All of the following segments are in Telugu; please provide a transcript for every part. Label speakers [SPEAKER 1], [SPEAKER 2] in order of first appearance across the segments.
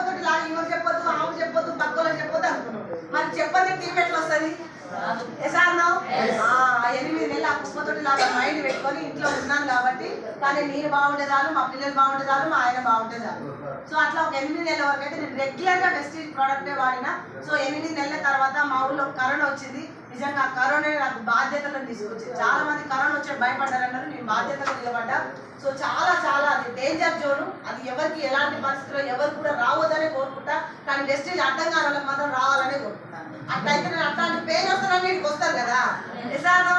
[SPEAKER 1] కుప్పతోటి లాగా ఇవ్వకు చెప్పొద్దు ఆమె చెప్పొద్దు పక్కలో చెప్పొద్దు అనుకున్నాం. మరి చెప్పని తీపి ఎట్లా వస్తుంది ఎసార్నో ఎనిమిది నెలలు ఆ కుప్పతోటి లాగా మైండ్ పెట్టుకొని ఇంట్లో ఉన్నాను కాబట్టి కానీ నేను చాలు మా పిల్లలు చాలు మా ఆయన చాలు. సో అట్లా ఒక ఎనిమిది నెలల వరకు అయితే నేను రెగ్యులర్గా వెస్టీజ్ ప్రోడక్టే వాడినా. సో ఎనిమిది నెలల తర్వాత మా ఊళ్ళో కరోనా వచ్చింది. నిజంగా కరోనా నాకు బాధ్యతలను తీసుకొచ్చింది. చాలా మంది కరోనా వచ్చే భయపడ్డారన్నారు నేను బాధ్యతలు నిలబడ్డా. సో చాలా చాలా అది డేంజర్ జోను అది ఎవరికి ఎలాంటి పరిస్థితుల్లో ఎవరు కూడా రావద్దనే కోరుకుంటా. కానీ వెస్టేజ్ అడ్డం కావాలని మాత్రం రావాలనే కోరుకుంటాను. అట్లయితే నేను అట్లాంటి పెయిన్ వస్తానని వీటికి వస్తారు కదా. నిజాను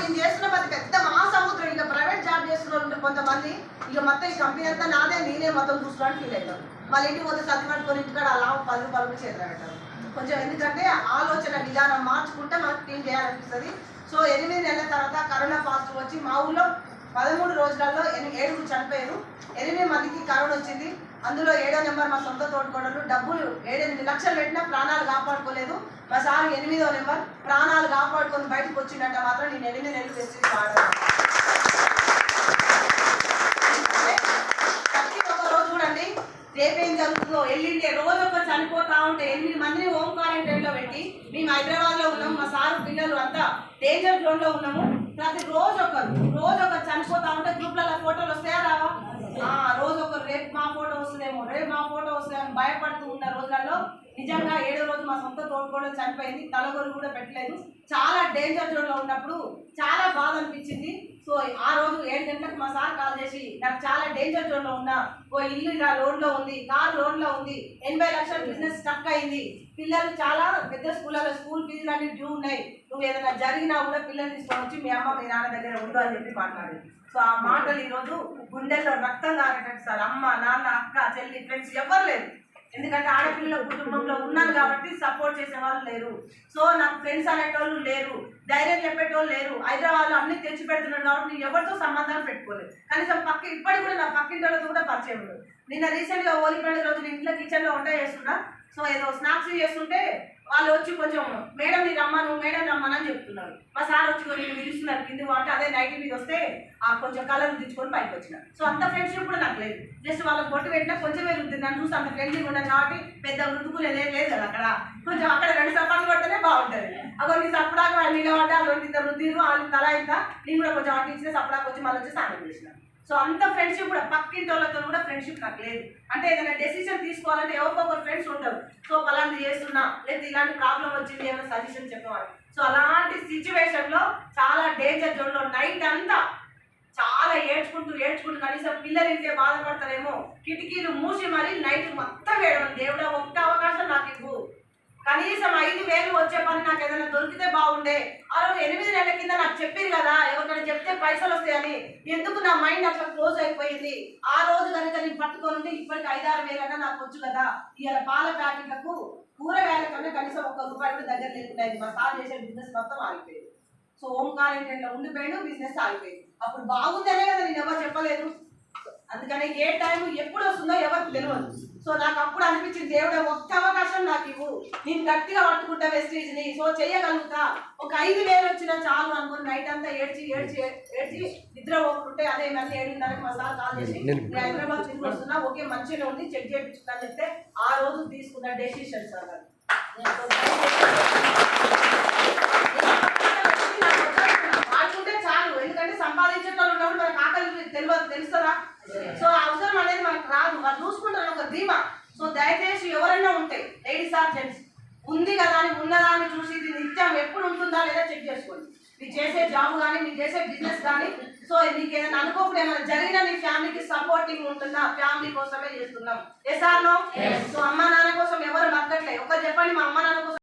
[SPEAKER 1] మేము చేస్తున్న ప్రతి పెద్ద మహాసముద్రం ఇక ప్రైవేట్ జాబ్ చేస్తున్న కొంతమంది ఇక మొత్తం ఈ కంపెనీ అంతా నాదే నేనే మొత్తం చూసుకోవడానికి ఫీల్ అవుతాను వాళ్ళ ఇంటికి పోతే సర్ది కొన్ని ఇంటికాడ అలా పది రూపాయలు చేతులు పెట్టారు. కొంచెం ఎందుకంటే ఆలోచన విధానం మార్చుకుంటే మనకు క్లీన్ చేయాలనిపిస్తుంది? సో ఎనిమిది నెలల తర్వాత కరోనా పాజిటివ్ వచ్చి మా ఊళ్ళో పదమూడు రోజులలో ఎనిమిది ఏడుగురు చనిపోయారు. ఎనిమిది మందికి కరోనా వచ్చింది. అందులో ఏడో నెంబర్ మా సొంత తోడుకోడలు డబ్బులు ఏడెనిమిది లక్షలు పెట్టినా ప్రాణాలు కాపాడుకోలేదు. మా సార్ ఎనిమిదో నెంబర్. ప్రాణాలు కాపాడుకొని బయటకు వచ్చిందంట మాత్రం నేను ఎనిమిది నెలలు తెచ్చి వాడాను. రేపేం జరుగుతుందో? ఎల్లుండి రోజు ఒక చనిపోతా ఉంటే ఎనిమిది మందిని హోమ్ క్వారంటైన్లో పెట్టి మేము హైదరాబాద్లో మా సార్ పిల్లలు అంతా డేంజర్ జోన్లో ఉన్నాము. ప్రతి రోజు ఒకరు రోజు ఒకరు చనిపోతా ఉంటే గ్రూప్లలో ఫోటోలు వస్తాయా రావా? ఆ రోజు ఒకరు రేపు మా ఫోటో వస్తుందేమో రేపు మా ఫోటో వస్తాయని భయపడుతూ ఉన్న రోజులలో నిజంగా ఏడో రోజు మా సొంత తోడుకోవడం చనిపోయింది తలగొరు కూడా పెట్టలేదు. చాలా డేంజర్ జోన్లో ఉన్నప్పుడు చాలా బాధ అనిపించింది. సో ఆ రోజు ఏడు గంటలకు మా సార్ కాల్ చేసి నాకు చాలా డేంజర్ జోన్లో ఉన్నా. ఓ ఇల్లు ఇలా లోన్లో ఉంది కార్ లోన్లో ఉంది. ఎనభై లక్షల బిజినెస్ స్టక్ అయింది. పిల్లలు చాలా పెద్ద స్కూళ్ళలో స్కూల్ ఫీజులు అన్ని డ్యూ ఉన్నాయి. నువ్వు ఏదైనా జరిగినా కూడా పిల్లలు తీసుకొని వచ్చి మీ అమ్మ మీ నాన్న దగ్గర ఉండు అని చెప్పి మాట్లాడింది. సో ఆ మాటలు ఈరోజు గుండెల్లో రక్తం కారేటట్టు సార్. అమ్మ నాన్న అక్క చెల్లి ఫ్రెండ్స్ ఎవరు లేరు. ఎందుకంటే ఆడపిల్ల కుటుంబంలో ఉన్నాను కాబట్టి సపోర్ట్ చేసే వాళ్ళు లేరు. సో నాకు ఫ్రెండ్స్ అనేటోళ్ళు లేరు. ధైర్యం చెప్పేటోళ్ళు లేరు. హైదరాబాద్లో అన్ని తెచ్చి పెడుతున్నాను కాబట్టి నేను ఎవరితో సంబంధం పెట్టుకోలేదు. కనీసం పక్క ఇప్పటికి కూడా నా పక్కింటి వాళ్ళతో కూడా పరిచయం లేదు. నిన్న రీసెంట్గా హోలీ పండుగ రోజు నేను ఇంట్లో కిచెన్లో వంట చేస్తున్నా. సో ఏదో స్నాక్స్ చేస్తుంటే వాళ్ళు వచ్చి కొంచెం మేడం నీ రమ్మను మేడం రమ్మని చెప్తున్నారు. మా సార్ వచ్చి కొన్ని పిలుస్తున్నారు కింది అంటే అదే నైట్ మీద వస్తే ఆ కొంచెం కలర్ దించుకొని పైకి వచ్చిన. సో అంత ఫ్రెండ్షిప్ కూడా నాకు లేదు. జస్ట్ వాళ్ళకి బొట్టు పెట్టినా కొంచెమే రుద్ది నన్ను చూసి అంత ఫ్రెండ్షిప్ ఉండదు కాబట్టి పెద్ద రుద్దుకునేది ఏం లేదు కదా అక్కడ. కొంచెం అక్కడ రెండు సపాలు పడితేనే బాగుంటుంది. అక్కడ నీ సప్పుడాక వాళ్ళు నిలబడ్డా వాళ్ళు ఇంత రుద్దిరు వాళ్ళు తల ఇంత. నేను కూడా కొంచెం అటు ఇచ్చిన సప్పుడాకు వచ్చి మళ్ళీ వచ్చి స్నానం చేసినాను సో అంత ఫ్రెండ్షిప్ కూడా పక్కింటి వాళ్ళతో కూడా ఫ్రెండ్షిప్ నాకు లేదు. అంటే ఏదైనా డెసిషన్ తీసుకోవాలంటే ఎవరికొకరు ఫ్రెండ్స్ ఉంటారు. సో పలాంటి చేస్తున్నా లేదా ఇలాంటి ప్రాబ్లం వచ్చింది ఏమైనా సజెషన్ చెప్పేవారు సో అలాంటి సిచ్యువేషన్లో చాలా డేంజర్ జోన్లో నైట్ అంతా చాలా ఏడ్చుకుంటూ ఏడ్చుకుంటూ కనీసం పిల్లలు ఇంటే బాధపడతారేమో కిటికీలు మూసి మరీ నైట్ మొత్తం వేయడం దేవుడా ఒక్క అవకాశం నాకు ఇవ్వు. కనీసం ఐదు వేలు వచ్చే పని నాకు ఏదైనా దొరికితే బాగుండే. ఆ రోజు ఎనిమిది నెలల కింద నాకు చెప్పారు కదా ఎవరికైనా చెప్తే పైసలు వస్తాయని. ఎందుకు నా మైండ్ అట్లా క్లోజ్ అయిపోయింది? ఆ రోజు కనుక నేను పట్టుకొని ఉంటే ఇప్పటికి ఐదారు వేలన్నా నాకు వచ్చు కదా. ఇవాళ పాల ప్యాకెట్లకు కూరగాయల కన్నా కనీసం ఒక్క రూపాయి కూడా దగ్గర లేకుండా మా సార్ చేసే బిజినెస్ మొత్తం ఆగిపోయింది. సో ఓంకార్ ఏంటంటే ఉండిపోయాడు బిజినెస్ ఆగిపోయింది. అప్పుడు బాగుందనే కదా నేను ఎవరు చెప్పలేదు. అందుకని ఏ టైం ఎప్పుడు వస్తుందో ఎవరికి తెలియదు. సో నాకు అప్పుడు అనిపించింది దేవుడు ఒక్క అవకాశం నాకు ఇవ్వు. నేను గట్టిగా పట్టుకుంటా వెస్టీజ్ని. సో చేయగలుగుతా. ఒక ఐదు వేలు వచ్చినా చాలు అనుకుని నైట్ అంతా ఏడ్చి ఏడ్చి ఏడ్చి నిద్ర పోకుంటే అదే మళ్ళీ ఏడున్నరకు మా సార్ కాల్ చేసి నేను హైదరాబాద్ తిరిగి వస్తున్నా ఓకే మంచిగా ఉంది చెక్ చేయించుకున్నా చెప్తే ఆ రోజు తీసుకున్న డెసిషన్ సార్ అది. ఆడుకుంటే చాలు ఎందుకంటే సంపాదించేటోళ్ళు ఉన్నప్పుడు మనకు ఆకలి తెలియదు తెలుస్తుందా? సో ఆ అవసరం అనేది మనకు రాదు. వాళ్ళు చూసుకుంటారు ఒక ధీమా. సో దయచేసి ఎవరైనా ఉంటే లేడీస్ ఆర్ జెంట్స్ ఉంది కదా అని ఉన్నదా అని చూసి ఇది నిత్యం ఎప్పుడు ఉంటుందా లేదా చెక్ చేసుకోండి. మీరు చేసే జాబ్ కానీ మీరు చేసే బిజినెస్ కానీ సో నీకు ఏదైనా అనుకోకుండా ఏమైనా జరిగినా నీ ఫ్యామిలీకి సపోర్టింగ్ ఉంటుందా? ఫ్యామిలీ కోసమే చేస్తున్నాం. ఎస్ ఆర్ నో సో అమ్మా నాన్న కోసం ఎవరు బతకట్లేదు. ఒకరు చెప్పండి మా అమ్మ నాన్న కోసం